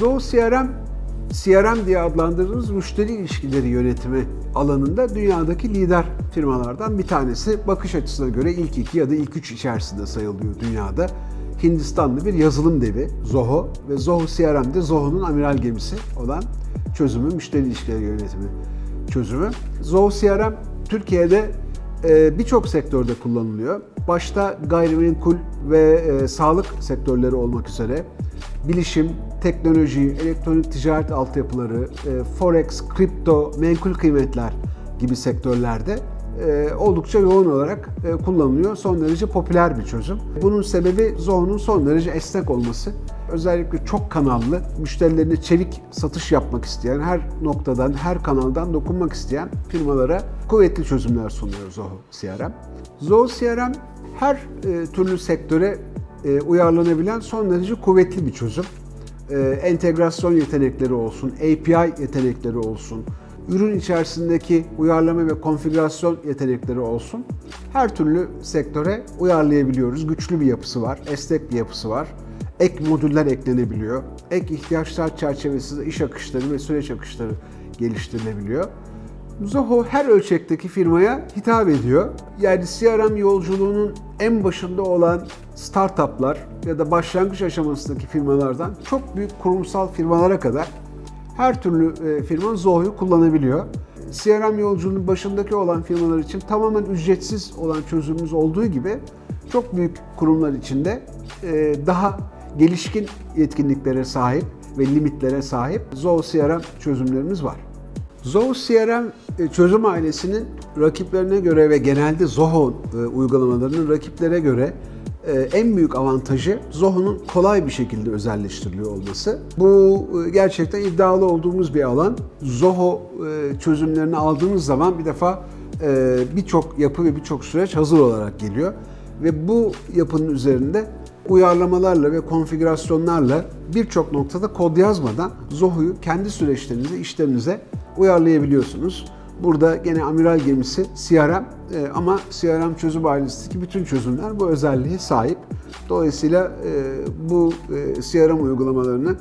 Zoho CRM, CRM diye adlandırdığımız müşteri ilişkileri yönetimi alanında dünyadaki lider firmalardan bir tanesi. Bakış açısına göre ilk iki ya da ilk üç içerisinde sayılıyor dünyada. Hindistanlı bir yazılım devi Zoho ve Zoho CRM de Zoho'nun amiral gemisi olan çözümü, müşteri ilişkileri yönetimi çözümü. Zoho CRM Türkiye'de e, birçok sektörde kullanılıyor. Başta gayrimenkul ve e, sağlık sektörleri olmak üzere bilişim, teknoloji, elektronik ticaret altyapıları, e, forex, kripto, menkul kıymetler gibi sektörlerde e, oldukça yoğun olarak e, kullanılıyor. Son derece popüler bir çözüm. Bunun sebebi Zoho'nun son derece esnek olması. Özellikle çok kanallı, müşterilerine çevik satış yapmak isteyen, her noktadan, her kanaldan dokunmak isteyen firmalara kuvvetli çözümler sunuyor Zoho CRM. Zoho CRM her e, türlü sektöre e, uyarlanabilen son derece kuvvetli bir çözüm. E, entegrasyon yetenekleri olsun, API yetenekleri olsun, ürün içerisindeki uyarlama ve konfigürasyon yetenekleri olsun. Her türlü sektöre uyarlayabiliyoruz. Güçlü bir yapısı var, esnek bir yapısı var. Ek modüller eklenebiliyor. Ek ihtiyaçlar çerçevesinde iş akışları ve süreç akışları geliştirilebiliyor. Zoho her ölçekteki firmaya hitap ediyor. Yani CRM yolculuğunun en başında olan startuplar ya da başlangıç aşamasındaki firmalardan çok büyük kurumsal firmalara kadar her türlü e, firma Zoho'yu kullanabiliyor. CRM yolculuğunun başındaki olan firmalar için tamamen ücretsiz olan çözümümüz olduğu gibi çok büyük kurumlar için de e, daha gelişkin yetkinliklere sahip ve limitlere sahip Zoho CRM çözümlerimiz var. Zoho CRM e, çözüm ailesinin rakiplerine göre ve genelde Zoho uygulamalarının rakiplere göre en büyük avantajı Zoho'nun kolay bir şekilde özelleştiriliyor olması. Bu gerçekten iddialı olduğumuz bir alan. Zoho çözümlerini aldığımız zaman bir defa birçok yapı ve birçok süreç hazır olarak geliyor. Ve bu yapının üzerinde uyarlamalarla ve konfigürasyonlarla birçok noktada kod yazmadan Zoho'yu kendi süreçlerinize, işlerinize uyarlayabiliyorsunuz. Burada gene amiral gemisi CRM ama CRM çözüm ailesindeki bütün çözümler bu özelliğe sahip. Dolayısıyla bu CRM uygulamalarını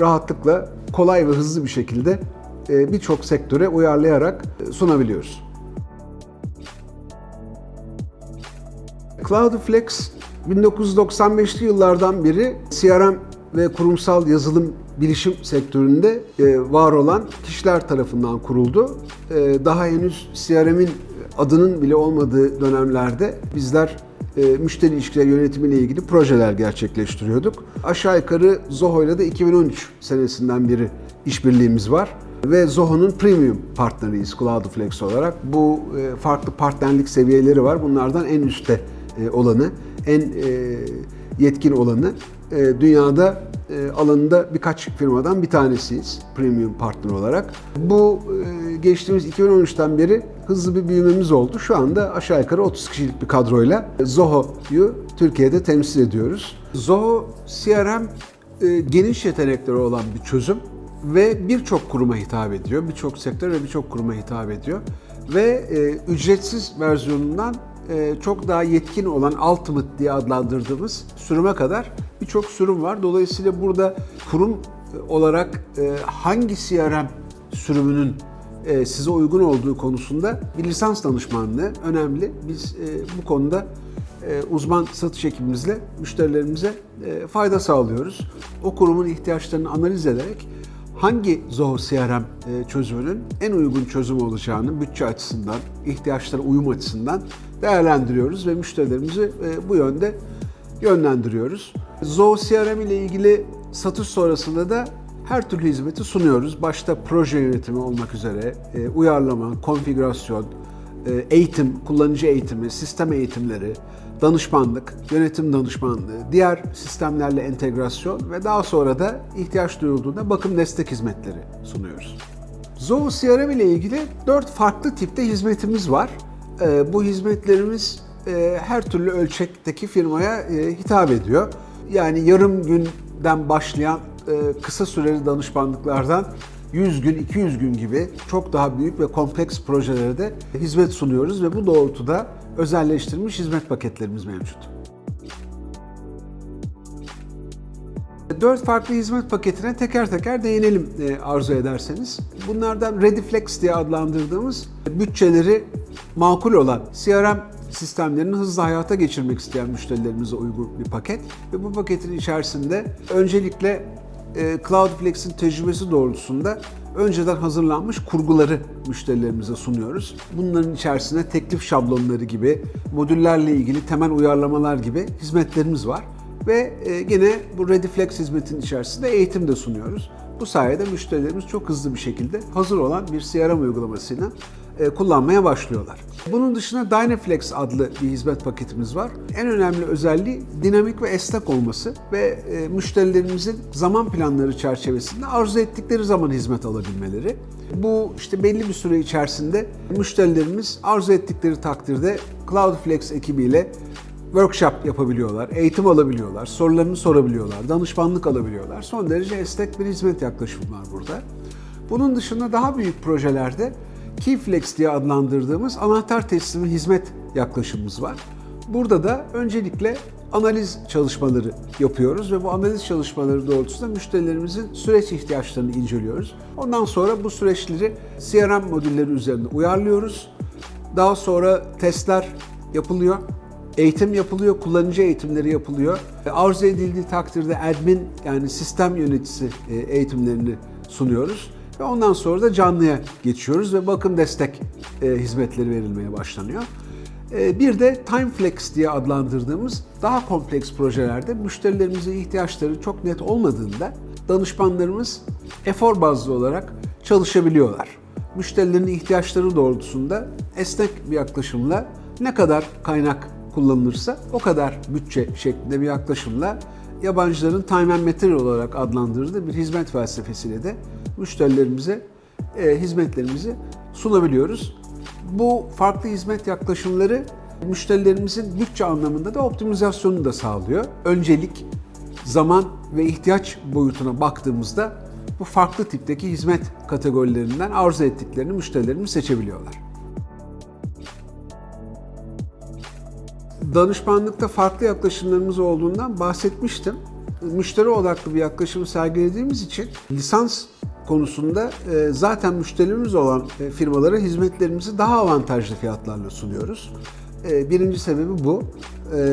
rahatlıkla kolay ve hızlı bir şekilde birçok sektöre uyarlayarak sunabiliyoruz. Cloudflex 1995'li yıllardan beri CRM ve kurumsal yazılım bilişim sektöründe var olan kişiler tarafından kuruldu. Daha henüz CRM'in adının bile olmadığı dönemlerde bizler müşteri ilişkileri yönetimiyle ilgili projeler gerçekleştiriyorduk. Aşağı yukarı Zoho ile de 2013 senesinden beri işbirliğimiz var ve Zoho'nun premium partneriyiz Cloudflex olarak. Bu farklı partnerlik seviyeleri var. Bunlardan en üstte olanı, en yetkin olanı dünyada alanında birkaç firmadan bir tanesiyiz premium partner olarak. Bu geçtiğimiz 2013'ten beri hızlı bir büyümemiz oldu. Şu anda aşağı yukarı 30 kişilik bir kadroyla Zoho'yu Türkiye'de temsil ediyoruz. Zoho CRM geniş yetenekleri olan bir çözüm ve birçok kuruma hitap ediyor. Birçok sektör ve birçok kuruma hitap ediyor. Ve ücretsiz versiyonundan çok daha yetkin olan Ultimate diye adlandırdığımız sürüme kadar birçok sürüm var. Dolayısıyla burada kurum olarak hangi CRM sürümünün size uygun olduğu konusunda bir lisans danışmanlığı önemli. Biz bu konuda uzman satış ekibimizle müşterilerimize fayda sağlıyoruz. O kurumun ihtiyaçlarını analiz ederek hangi Zoho CRM çözümünün en uygun çözüm olacağını bütçe açısından, ihtiyaçlara uyum açısından değerlendiriyoruz ve müşterilerimizi bu yönde yönlendiriyoruz. Zoho CRM ile ilgili satış sonrasında da her türlü hizmeti sunuyoruz. Başta proje yönetimi olmak üzere uyarlama, konfigürasyon, eğitim, kullanıcı eğitimi, sistem eğitimleri, danışmanlık, yönetim danışmanlığı, diğer sistemlerle entegrasyon ve daha sonra da ihtiyaç duyulduğunda bakım destek hizmetleri sunuyoruz. Zoho CRM ile ilgili 4 farklı tipte hizmetimiz var. Bu hizmetlerimiz her türlü ölçekteki firmaya hitap ediyor. Yani yarım günden başlayan kısa süreli danışmanlıklardan 100 gün, 200 gün gibi çok daha büyük ve kompleks projelere de hizmet sunuyoruz ve bu doğrultuda özelleştirilmiş hizmet paketlerimiz mevcut. Dört farklı hizmet paketine teker teker değinelim e, arzu ederseniz. Bunlardan ReadyFlex diye adlandırdığımız bütçeleri makul olan CRM sistemlerini hızlı hayata geçirmek isteyen müşterilerimize uygun bir paket. Ve bu paketin içerisinde öncelikle e, Cloudflex'in tecrübesi doğrultusunda önceden hazırlanmış kurguları müşterilerimize sunuyoruz. Bunların içerisinde teklif şablonları gibi, modüllerle ilgili temel uyarlamalar gibi hizmetlerimiz var. Ve e, gene bu ReadyFlex hizmetin içerisinde eğitim de sunuyoruz. Bu sayede müşterilerimiz çok hızlı bir şekilde hazır olan bir CRM uygulamasıyla e, kullanmaya başlıyorlar. Bunun dışında Dynaflex adlı bir hizmet paketimiz var. En önemli özelliği dinamik ve esnek olması ve e, müşterilerimizin zaman planları çerçevesinde arzu ettikleri zaman hizmet alabilmeleri. Bu işte belli bir süre içerisinde müşterilerimiz arzu ettikleri takdirde Cloudflex ekibiyle workshop yapabiliyorlar, eğitim alabiliyorlar, sorularını sorabiliyorlar, danışmanlık alabiliyorlar. Son derece esnek bir hizmet yaklaşımı var burada. Bunun dışında daha büyük projelerde Keyflex diye adlandırdığımız anahtar teslimi hizmet yaklaşımımız var. Burada da öncelikle analiz çalışmaları yapıyoruz ve bu analiz çalışmaları doğrultusunda müşterilerimizin süreç ihtiyaçlarını inceliyoruz. Ondan sonra bu süreçleri CRM modülleri üzerinde uyarlıyoruz. Daha sonra testler yapılıyor. Eğitim yapılıyor, kullanıcı eğitimleri yapılıyor. Arzu edildiği takdirde admin yani sistem yöneticisi e, eğitimlerini sunuyoruz. Ve ondan sonra da canlıya geçiyoruz ve bakım destek e, hizmetleri verilmeye başlanıyor. E, bir de TimeFlex diye adlandırdığımız daha kompleks projelerde müşterilerimizin ihtiyaçları çok net olmadığında danışmanlarımız efor bazlı olarak çalışabiliyorlar. Müşterilerin ihtiyaçları doğrultusunda esnek bir yaklaşımla ne kadar kaynak kullanılırsa o kadar bütçe şeklinde bir yaklaşımla yabancıların time and material olarak adlandırdığı bir hizmet felsefesiyle de müşterilerimize e, hizmetlerimizi sunabiliyoruz. Bu farklı hizmet yaklaşımları müşterilerimizin bütçe anlamında da optimizasyonunu da sağlıyor. Öncelik, zaman ve ihtiyaç boyutuna baktığımızda bu farklı tipteki hizmet kategorilerinden arzu ettiklerini müşterilerimiz seçebiliyorlar. Danışmanlıkta farklı yaklaşımlarımız olduğundan bahsetmiştim. Müşteri odaklı bir yaklaşımı sergilediğimiz için lisans konusunda e, zaten müşterimiz olan e, firmalara hizmetlerimizi daha avantajlı fiyatlarla sunuyoruz. E, birinci sebebi bu.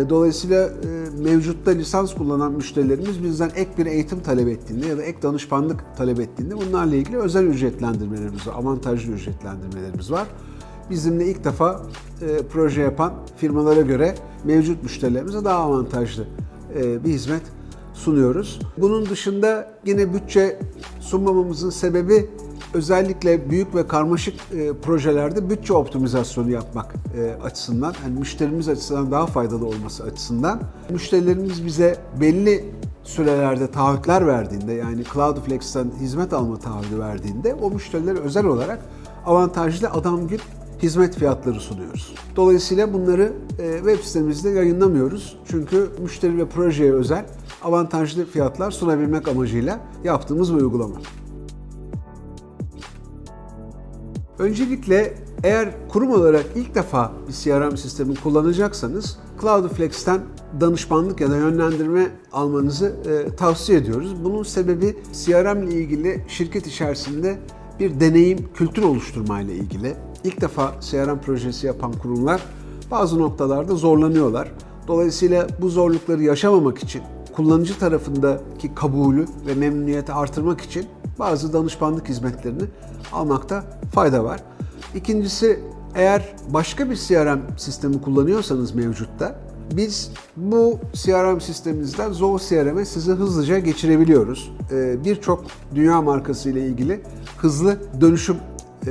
Dolayısıyla mevcutta lisans kullanan müşterilerimiz bizden ek bir eğitim talep ettiğinde ya da ek danışmanlık talep ettiğinde bunlarla ilgili özel ücretlendirmelerimiz var, avantajlı ücretlendirmelerimiz var. Bizimle ilk defa proje yapan firmalara göre mevcut müşterilerimize daha avantajlı bir hizmet sunuyoruz. Bunun dışında yine bütçe sunmamamızın sebebi özellikle büyük ve karmaşık e, projelerde bütçe optimizasyonu yapmak e, açısından, yani müşterimiz açısından daha faydalı olması açısından. Müşterilerimiz bize belli sürelerde taahhütler verdiğinde yani Cloudflex'ten hizmet alma taahhüdü verdiğinde o müşterilere özel olarak avantajlı adam gibi hizmet fiyatları sunuyoruz. Dolayısıyla bunları e, web sitemizde yayınlamıyoruz. Çünkü müşteri ve projeye özel avantajlı fiyatlar sunabilmek amacıyla yaptığımız bir uygulama. Öncelikle eğer kurum olarak ilk defa bir CRM sistemi kullanacaksanız Cloudflex'ten danışmanlık ya da yönlendirme almanızı e, tavsiye ediyoruz. Bunun sebebi CRM ile ilgili şirket içerisinde bir deneyim, kültür oluşturmayla ilgili. İlk defa CRM projesi yapan kurumlar bazı noktalarda zorlanıyorlar. Dolayısıyla bu zorlukları yaşamamak için kullanıcı tarafındaki kabulü ve memnuniyeti artırmak için bazı danışmanlık hizmetlerini almakta fayda var. İkincisi eğer başka bir CRM sistemi kullanıyorsanız mevcutta biz bu CRM sisteminizden Zoho CRM'e sizi hızlıca geçirebiliyoruz. Ee, birçok dünya markası ile ilgili hızlı dönüşüm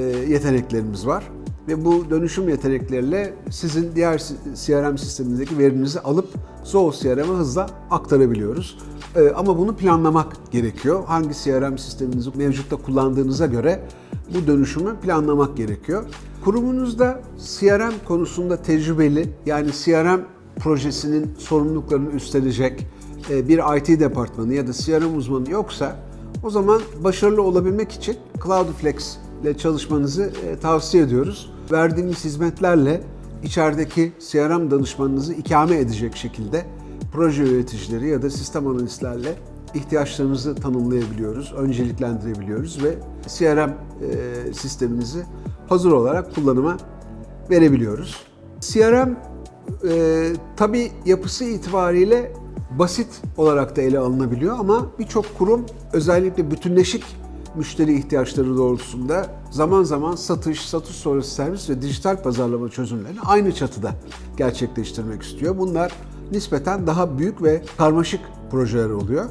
yeteneklerimiz var ve bu dönüşüm yetenekleriyle sizin diğer CRM sisteminizdeki verinizi alıp Zoho CRM'e hızla aktarabiliyoruz. Ee, ama bunu planlamak gerekiyor. Hangi CRM sisteminizi mevcutta kullandığınıza göre bu dönüşümü planlamak gerekiyor. Kurumunuzda CRM konusunda tecrübeli yani CRM projesinin sorumluluklarını üstlenecek e, bir IT departmanı ya da CRM uzmanı yoksa o zaman başarılı olabilmek için Cloudflex ile çalışmanızı e, tavsiye ediyoruz. Verdiğimiz hizmetlerle içerideki CRM danışmanınızı ikame edecek şekilde proje yöneticileri ya da sistem analistlerle ihtiyaçlarınızı tanımlayabiliyoruz, önceliklendirebiliyoruz ve CRM e, sisteminizi hazır olarak kullanıma verebiliyoruz. CRM e, tabi yapısı itibariyle basit olarak da ele alınabiliyor ama birçok kurum özellikle bütünleşik müşteri ihtiyaçları doğrultusunda zaman zaman satış, satış sonrası servis ve dijital pazarlama çözümlerini aynı çatıda gerçekleştirmek istiyor. Bunlar nispeten daha büyük ve karmaşık projeler oluyor.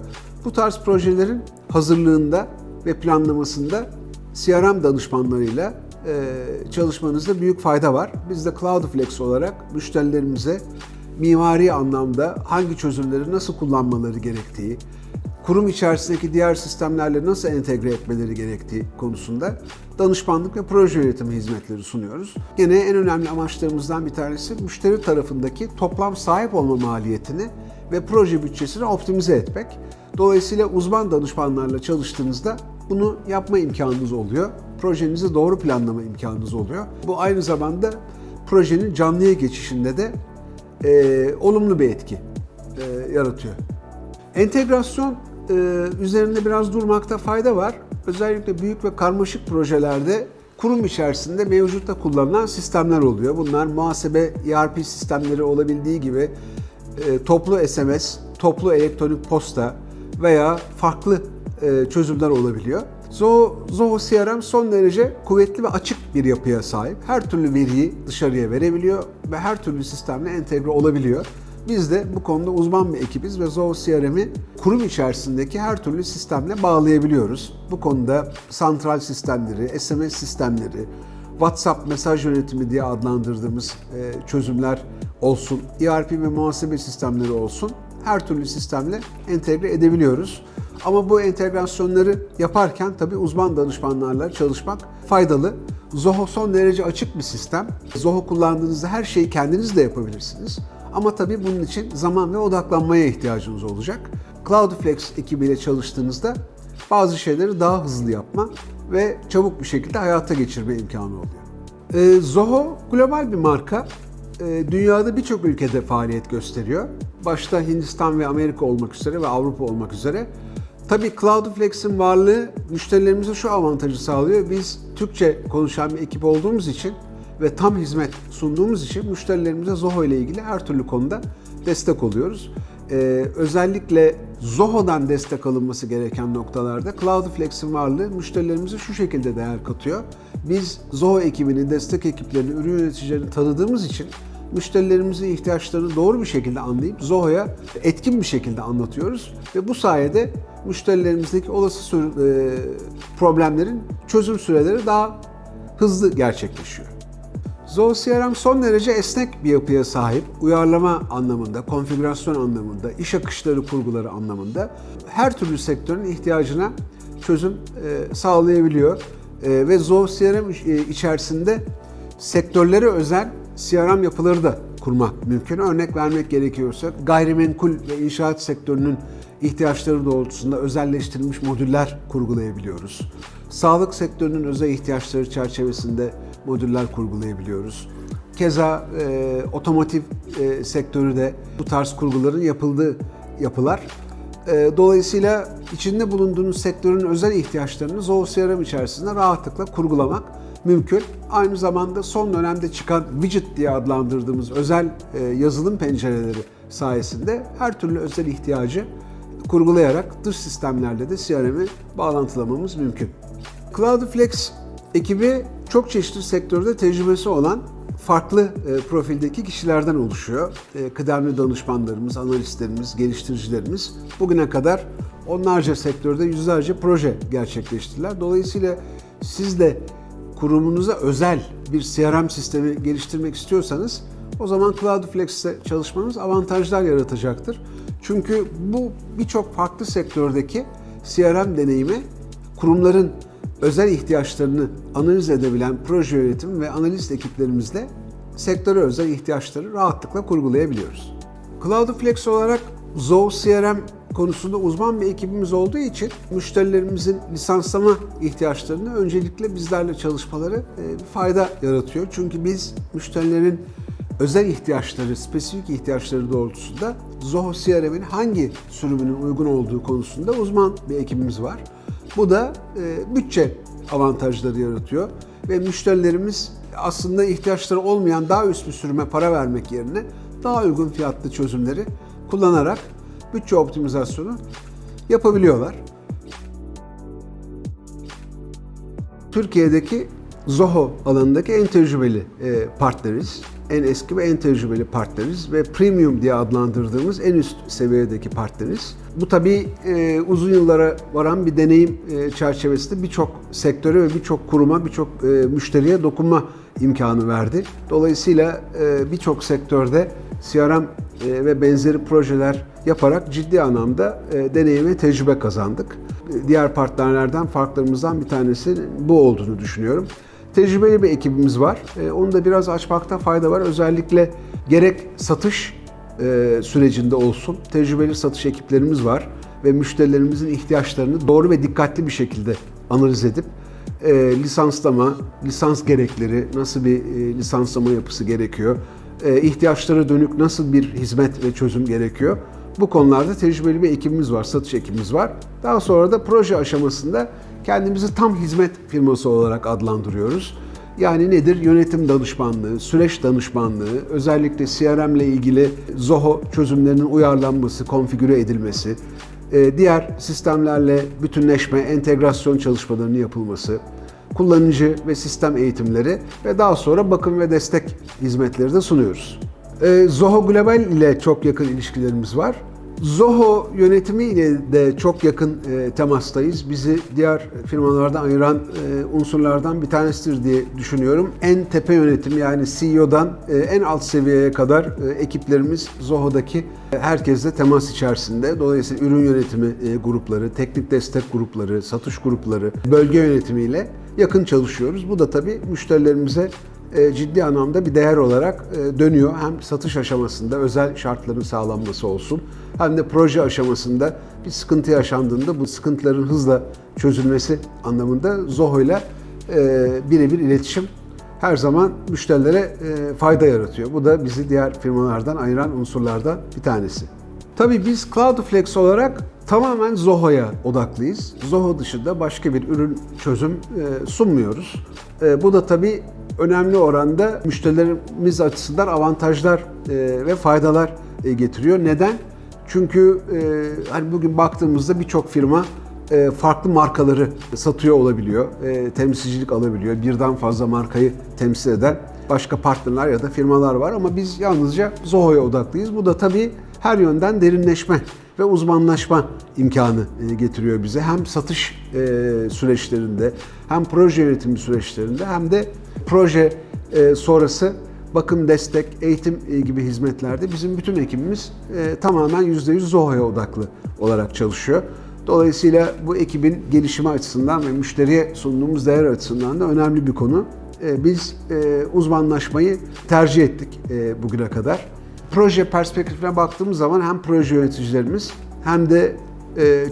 Bu tarz projelerin hazırlığında ve planlamasında CRM danışmanlarıyla e, çalışmanızda büyük fayda var. Biz de Cloudflex olarak müşterilerimize mimari anlamda hangi çözümleri nasıl kullanmaları gerektiği, kurum içerisindeki diğer sistemlerle nasıl entegre etmeleri gerektiği konusunda danışmanlık ve proje yönetimi hizmetleri sunuyoruz. Gene en önemli amaçlarımızdan bir tanesi müşteri tarafındaki toplam sahip olma maliyetini ve proje bütçesini optimize etmek. Dolayısıyla uzman danışmanlarla çalıştığınızda bunu yapma imkanınız oluyor. Projenizi doğru planlama imkanınız oluyor. Bu aynı zamanda projenin canlıya geçişinde de e, olumlu bir etki e, yaratıyor. Entegrasyon e, üzerinde biraz durmakta fayda var. Özellikle büyük ve karmaşık projelerde kurum içerisinde mevcutta kullanılan sistemler oluyor. Bunlar muhasebe ERP sistemleri olabildiği gibi e, toplu SMS, toplu elektronik posta veya farklı e, çözümler olabiliyor. Zoho, Zoho CRM son derece kuvvetli ve açık bir yapıya sahip. Her türlü veriyi dışarıya verebiliyor ve her türlü sistemle entegre olabiliyor. Biz de bu konuda uzman bir ekibiz ve Zoho CRM'i kurum içerisindeki her türlü sistemle bağlayabiliyoruz. Bu konuda santral sistemleri, SMS sistemleri, WhatsApp mesaj yönetimi diye adlandırdığımız e, çözümler olsun, ERP ve muhasebe sistemleri olsun her türlü sistemle entegre edebiliyoruz. Ama bu entegrasyonları yaparken tabii uzman danışmanlarla çalışmak faydalı. Zoho son derece açık bir sistem. Zoho kullandığınızda her şeyi kendiniz de yapabilirsiniz. Ama tabii bunun için zaman ve odaklanmaya ihtiyacınız olacak. Cloudflex ekibiyle çalıştığınızda bazı şeyleri daha hızlı yapma ve çabuk bir şekilde hayata geçirme imkanı oluyor. Ee, Zoho global bir marka. Ee, dünyada birçok ülkede faaliyet gösteriyor. Başta Hindistan ve Amerika olmak üzere ve Avrupa olmak üzere. Tabii Cloudflex'in varlığı müşterilerimize şu avantajı sağlıyor. Biz Türkçe konuşan bir ekip olduğumuz için ve tam hizmet sunduğumuz için müşterilerimize Zoho ile ilgili her türlü konuda destek oluyoruz. Ee, özellikle Zoho'dan destek alınması gereken noktalarda Cloudflex'in varlığı müşterilerimize şu şekilde değer katıyor. Biz Zoho ekibini, destek ekiplerini, ürün yöneticilerini tanıdığımız için müşterilerimizin ihtiyaçlarını doğru bir şekilde anlayıp Zoho'ya etkin bir şekilde anlatıyoruz ve bu sayede müşterilerimizdeki olası e, problemlerin çözüm süreleri daha hızlı gerçekleşiyor. Zoho CRM son derece esnek bir yapıya sahip. Uyarlama anlamında, konfigürasyon anlamında, iş akışları kurguları anlamında her türlü sektörün ihtiyacına çözüm e, sağlayabiliyor. E, ve Zoho CRM içerisinde sektörlere özel CRM yapıları da kurmak mümkün. Örnek vermek gerekiyorsa gayrimenkul ve inşaat sektörünün ihtiyaçları doğrultusunda özelleştirilmiş modüller kurgulayabiliyoruz. Sağlık sektörünün özel ihtiyaçları çerçevesinde modüller kurgulayabiliyoruz. Keza e, otomotiv e, sektörü de bu tarz kurguların yapıldığı yapılar. E, dolayısıyla içinde bulunduğunuz sektörün özel ihtiyaçlarını Zoho CRM içerisinde rahatlıkla kurgulamak mümkün. Aynı zamanda son dönemde çıkan widget diye adlandırdığımız özel e, yazılım pencereleri sayesinde her türlü özel ihtiyacı kurgulayarak dış sistemlerle de CRM'i bağlantılamamız mümkün. Cloudflex ekibi çok çeşitli sektörde tecrübesi olan farklı e, profildeki kişilerden oluşuyor. E, kıdemli danışmanlarımız, analistlerimiz, geliştiricilerimiz bugüne kadar onlarca sektörde yüzlerce proje gerçekleştirdiler. Dolayısıyla siz de kurumunuza özel bir CRM sistemi geliştirmek istiyorsanız o zaman Cloudflex'te çalışmanız avantajlar yaratacaktır. Çünkü bu birçok farklı sektördeki CRM deneyimi kurumların özel ihtiyaçlarını analiz edebilen proje yönetim ve analist ekiplerimizle sektöre özel ihtiyaçları rahatlıkla kurgulayabiliyoruz. Cloudflex olarak Zoho CRM konusunda uzman bir ekibimiz olduğu için müşterilerimizin lisanslama ihtiyaçlarını öncelikle bizlerle çalışmaları e, fayda yaratıyor. Çünkü biz müşterilerin özel ihtiyaçları, spesifik ihtiyaçları doğrultusunda Zoho CRM'in hangi sürümünün uygun olduğu konusunda uzman bir ekibimiz var. Bu da e, bütçe avantajları yaratıyor ve müşterilerimiz aslında ihtiyaçları olmayan daha üst bir sürüme para vermek yerine daha uygun fiyatlı çözümleri kullanarak bütçe optimizasyonu yapabiliyorlar. Türkiye'deki Zoho alanındaki en tecrübeli e, partneriz. En eski ve en tecrübeli partneriz ve premium diye adlandırdığımız en üst seviyedeki partneriz. Bu tabii e, uzun yıllara varan bir deneyim e, çerçevesinde birçok sektöre ve birçok kuruma, birçok e, müşteriye dokunma imkanı verdi. Dolayısıyla e, birçok sektörde CRM e, ve benzeri projeler yaparak ciddi anlamda e, deneyim ve tecrübe kazandık. E, diğer partnerlerden farklarımızdan bir tanesi bu olduğunu düşünüyorum. Tecrübeli bir ekibimiz var. E, onu da biraz açmakta fayda var. Özellikle gerek satış e, sürecinde olsun tecrübeli satış ekiplerimiz var ve müşterilerimizin ihtiyaçlarını doğru ve dikkatli bir şekilde analiz edip e, lisanslama, lisans gerekleri, nasıl bir e, lisanslama yapısı gerekiyor, e, ihtiyaçlara dönük nasıl bir hizmet ve çözüm gerekiyor. Bu konularda tecrübeli bir ekibimiz var, satış ekibimiz var. Daha sonra da proje aşamasında kendimizi tam hizmet firması olarak adlandırıyoruz. Yani nedir? Yönetim danışmanlığı, süreç danışmanlığı, özellikle CRM ile ilgili Zoho çözümlerinin uyarlanması, konfigüre edilmesi, e, diğer sistemlerle bütünleşme, entegrasyon çalışmalarının yapılması, kullanıcı ve sistem eğitimleri ve daha sonra bakım ve destek hizmetleri de sunuyoruz. E, Zoho Global ile çok yakın ilişkilerimiz var. Zoho yönetimi ile de çok yakın e, temastayız. Bizi diğer firmalardan ayıran e, unsurlardan bir tanesidir diye düşünüyorum. En tepe yönetim yani CEO'dan e, en alt seviyeye kadar e, ekiplerimiz Zoho'daki e, herkesle temas içerisinde. Dolayısıyla ürün yönetimi e, grupları, teknik destek grupları, satış grupları, bölge yönetimiyle yakın çalışıyoruz. Bu da tabii müşterilerimize ciddi anlamda bir değer olarak e, dönüyor. Hem satış aşamasında özel şartların sağlanması olsun hem de proje aşamasında bir sıkıntı yaşandığında bu sıkıntıların hızla çözülmesi anlamında Zoho ile e, birebir iletişim her zaman müşterilere fayda yaratıyor. Bu da bizi diğer firmalardan ayıran unsurlardan bir tanesi. Tabii biz Cloudflex olarak tamamen Zoho'ya odaklıyız. Zoho dışında başka bir ürün çözüm sunmuyoruz. Bu da tabii önemli oranda müşterilerimiz açısından avantajlar e, ve faydalar e, getiriyor. Neden? Çünkü e, hani bugün baktığımızda birçok firma farklı markaları satıyor olabiliyor, temsilcilik alabiliyor. Birden fazla markayı temsil eden başka partnerler ya da firmalar var ama biz yalnızca Zoho'ya odaklıyız. Bu da tabii her yönden derinleşme ve uzmanlaşma imkanı getiriyor bize. Hem satış süreçlerinde, hem proje yönetimi süreçlerinde hem de proje e, sonrası bakım, destek, eğitim e, gibi hizmetlerde bizim bütün ekibimiz e, tamamen %100 Zoho'ya odaklı olarak çalışıyor. Dolayısıyla bu ekibin gelişimi açısından ve müşteriye sunduğumuz değer açısından da önemli bir konu. Biz uzmanlaşmayı tercih ettik bugüne kadar. Proje perspektifine baktığımız zaman hem proje yöneticilerimiz hem de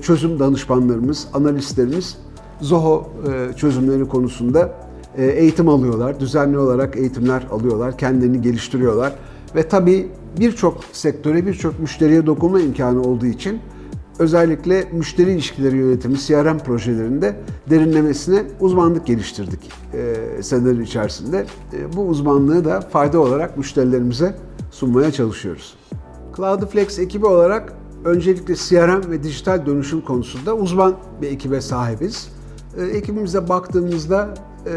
çözüm danışmanlarımız, analistlerimiz Zoho çözümleri konusunda e, eğitim alıyorlar, düzenli olarak eğitimler alıyorlar, kendilerini geliştiriyorlar. Ve tabii birçok sektöre, birçok müşteriye dokunma imkanı olduğu için özellikle müşteri ilişkileri yönetimi CRM projelerinde derinlemesine uzmanlık geliştirdik e, seneler içerisinde. E, bu uzmanlığı da fayda olarak müşterilerimize sunmaya çalışıyoruz. Cloudflex ekibi olarak öncelikle CRM ve dijital dönüşüm konusunda uzman bir ekibe sahibiz. E, ekibimize baktığımızda e,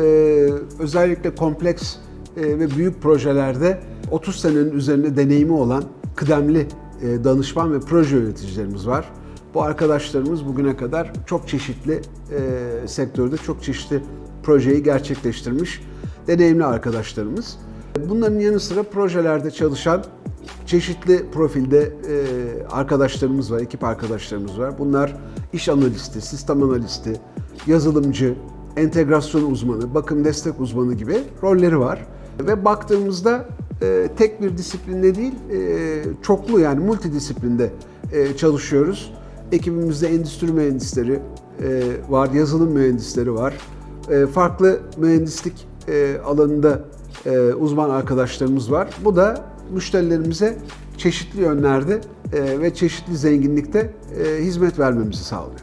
özellikle kompleks e, ve büyük projelerde 30 senenin üzerinde deneyimi olan kıdemli e, danışman ve proje yöneticilerimiz var. Bu arkadaşlarımız bugüne kadar çok çeşitli e, sektörde çok çeşitli projeyi gerçekleştirmiş deneyimli arkadaşlarımız. Bunların yanı sıra projelerde çalışan çeşitli profilde e, arkadaşlarımız var, ekip arkadaşlarımız var. Bunlar iş analisti, sistem analisti, yazılımcı, entegrasyon uzmanı, bakım destek uzmanı gibi rolleri var. Ve baktığımızda e, tek bir disiplinde değil, e, çoklu yani multidisiplinde çalışıyoruz. Ekibimizde endüstri mühendisleri var, yazılım mühendisleri var. Farklı mühendislik alanında e, uzman arkadaşlarımız var. Bu da müşterilerimize çeşitli yönlerde e, ve çeşitli zenginlikte e, hizmet vermemizi sağlıyor.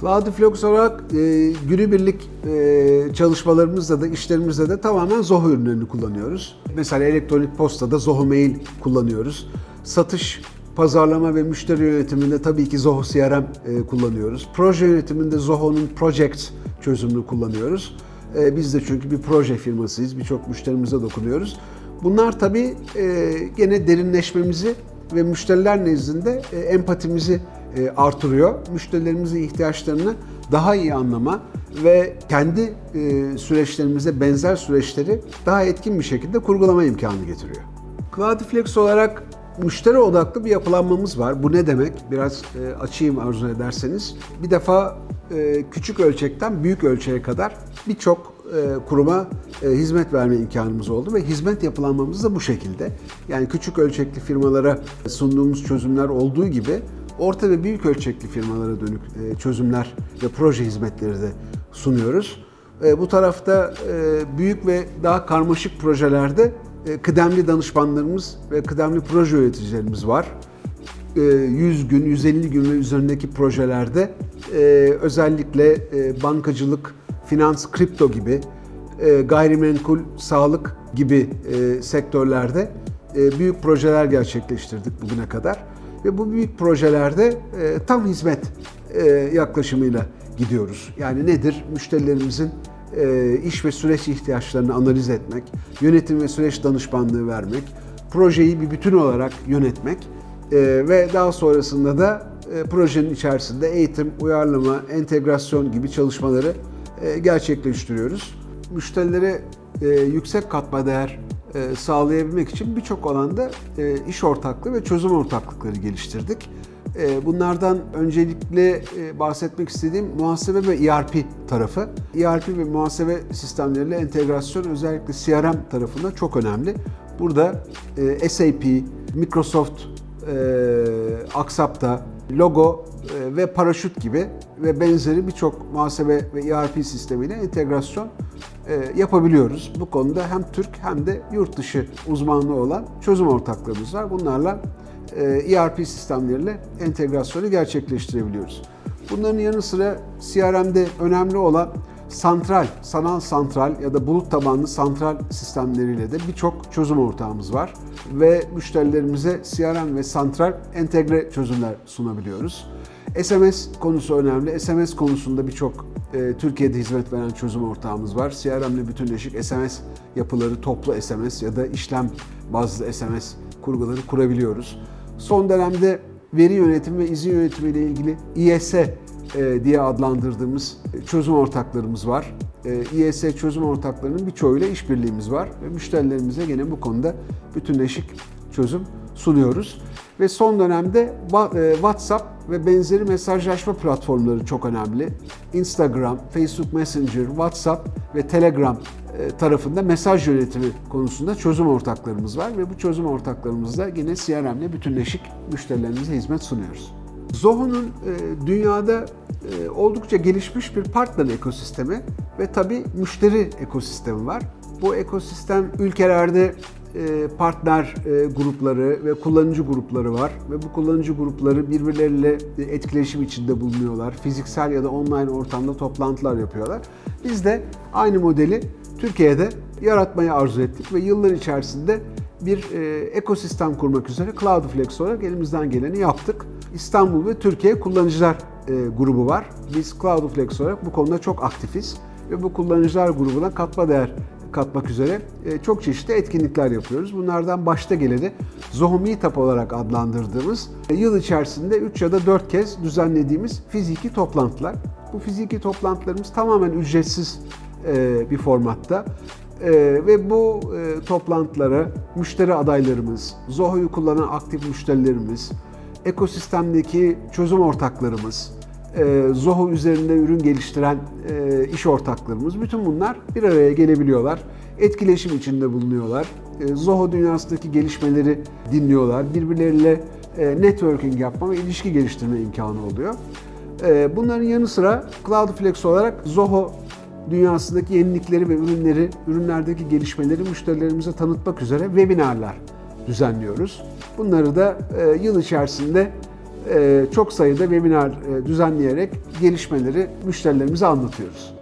Cloudflux olarak e, günübirlik e, çalışmalarımızda da işlerimizde de tamamen Zoho ürünlerini kullanıyoruz. Mesela elektronik postada Zoho Mail kullanıyoruz. Satış, pazarlama ve müşteri yönetiminde tabii ki Zoho CRM e, kullanıyoruz. Proje yönetiminde Zoho'nun Project çözümünü kullanıyoruz. E, biz de çünkü bir proje firmasıyız, birçok müşterimize dokunuyoruz. Bunlar tabii e, gene derinleşmemizi ve müşteriler nezdinde e, empatimizi artırıyor. Müşterilerimizin ihtiyaçlarını daha iyi anlama ve kendi e, süreçlerimize benzer süreçleri daha etkin bir şekilde kurgulama imkanı getiriyor. Cloudflex olarak müşteri odaklı bir yapılanmamız var. Bu ne demek? Biraz e, açayım arzu ederseniz. Bir defa küçük ölçekten büyük ölçeğe kadar birçok kuruma hizmet verme imkanımız oldu ve hizmet yapılanmamız da bu şekilde. Yani küçük ölçekli firmalara sunduğumuz çözümler olduğu gibi orta ve büyük ölçekli firmalara dönük e, çözümler ve proje hizmetleri de sunuyoruz. E, bu tarafta e, büyük ve daha karmaşık projelerde kıdemli danışmanlarımız ve kıdemli proje yöneticilerimiz var. 100 gün, 150 gün ve üzerindeki projelerde özellikle bankacılık, finans, kripto gibi, gayrimenkul, sağlık gibi sektörlerde büyük projeler gerçekleştirdik bugüne kadar. Ve bu büyük projelerde e, tam hizmet e, yaklaşımıyla gidiyoruz. Yani nedir? Müşterilerimizin e, iş ve süreç ihtiyaçlarını analiz etmek, yönetim ve süreç danışmanlığı vermek, projeyi bir bütün olarak yönetmek e, ve daha sonrasında da e, projenin içerisinde eğitim, uyarlama, entegrasyon gibi çalışmaları e, gerçekleştiriyoruz. Müşterilere e, yüksek katma değer e, sağlayabilmek için birçok alanda e, iş ortaklığı ve çözüm ortaklıkları geliştirdik. E, bunlardan öncelikle bahsetmek istediğim muhasebe ve ERP tarafı. ERP ve muhasebe sistemleriyle entegrasyon özellikle CRM tarafında çok önemli. Burada SAP, Microsoft, Aksapta, Logo ve Paraşüt gibi ve benzeri birçok muhasebe ve ERP sistemiyle entegrasyon e, yapabiliyoruz. Bu konuda hem Türk hem de yurt dışı uzmanlığı olan çözüm ortaklarımız var. Bunlarla ERP e sistemleriyle entegrasyonu gerçekleştirebiliyoruz. Bunların yanı sıra CRM'de önemli olan santral, sanal santral ya da bulut tabanlı santral sistemleriyle de birçok çözüm ortağımız var ve müşterilerimize CRM ve santral entegre çözümler sunabiliyoruz. SMS konusu önemli. SMS konusunda birçok e, Türkiye'de hizmet veren çözüm ortağımız var. CRM'le bütünleşik SMS yapıları, toplu SMS ya da işlem bazlı SMS kurguları kurabiliyoruz. Son dönemde veri yönetimi ve izin yönetimi ile ilgili IS e, diye adlandırdığımız çözüm ortaklarımız var. E, IS çözüm ortaklarının birçoğuyla işbirliğimiz var ve müşterilerimize gene bu konuda bütünleşik çözüm sunuyoruz. Ve son dönemde e, WhatsApp ve benzeri mesajlaşma platformları çok önemli. Instagram, Facebook Messenger, WhatsApp ve Telegram e, tarafında mesaj yönetimi konusunda çözüm ortaklarımız var ve bu çözüm ortaklarımızla yine CRM ile bütünleşik müşterilerimize hizmet sunuyoruz. Zoho'nun e, dünyada oldukça gelişmiş bir partner ekosistemi ve tabii müşteri ekosistemi var. Bu ekosistem ülkelerde e, partner e, grupları ve kullanıcı grupları var ve bu kullanıcı grupları birbirleriyle etkileşim içinde bulunuyorlar. Fiziksel ya da online ortamda toplantılar yapıyorlar. Biz de aynı modeli Türkiye'de yaratmayı arzu ettik ve yıllar içerisinde bir e, ekosistem kurmak üzere Cloudflex olarak elimizden geleni yaptık. İstanbul ve Türkiye kullanıcılar grubu var. Biz Cloudflex olarak bu konuda çok aktifiz ve bu kullanıcılar grubuna katma değer katmak üzere e, çok çeşitli etkinlikler yapıyoruz. Bunlardan başta geleni Zoho Meetup olarak adlandırdığımız e, yıl içerisinde 3 ya da 4 kez düzenlediğimiz fiziki toplantılar. Bu fiziki toplantılarımız tamamen ücretsiz e, bir formatta. ve bu toplantılara müşteri adaylarımız, Zoho'yu kullanan aktif müşterilerimiz, ekosistemdeki çözüm ortaklarımız, e, Zoho üzerinde ürün geliştiren e, iş ortaklarımız bütün bunlar bir araya gelebiliyorlar. Etkileşim içinde bulunuyorlar. E, Zoho dünyasındaki gelişmeleri dinliyorlar. Birbirleriyle networking yapma ve ilişki geliştirme imkanı oluyor. Bunların yanı sıra Cloudflex olarak Zoho dünyasındaki yenilikleri ve ürünleri, ürünlerdeki gelişmeleri müşterilerimize tanıtmak üzere webinarlar düzenliyoruz. Bunları da e, yıl içerisinde e, çok sayıda webinar e, düzenleyerek gelişmeleri müşterilerimize anlatıyoruz.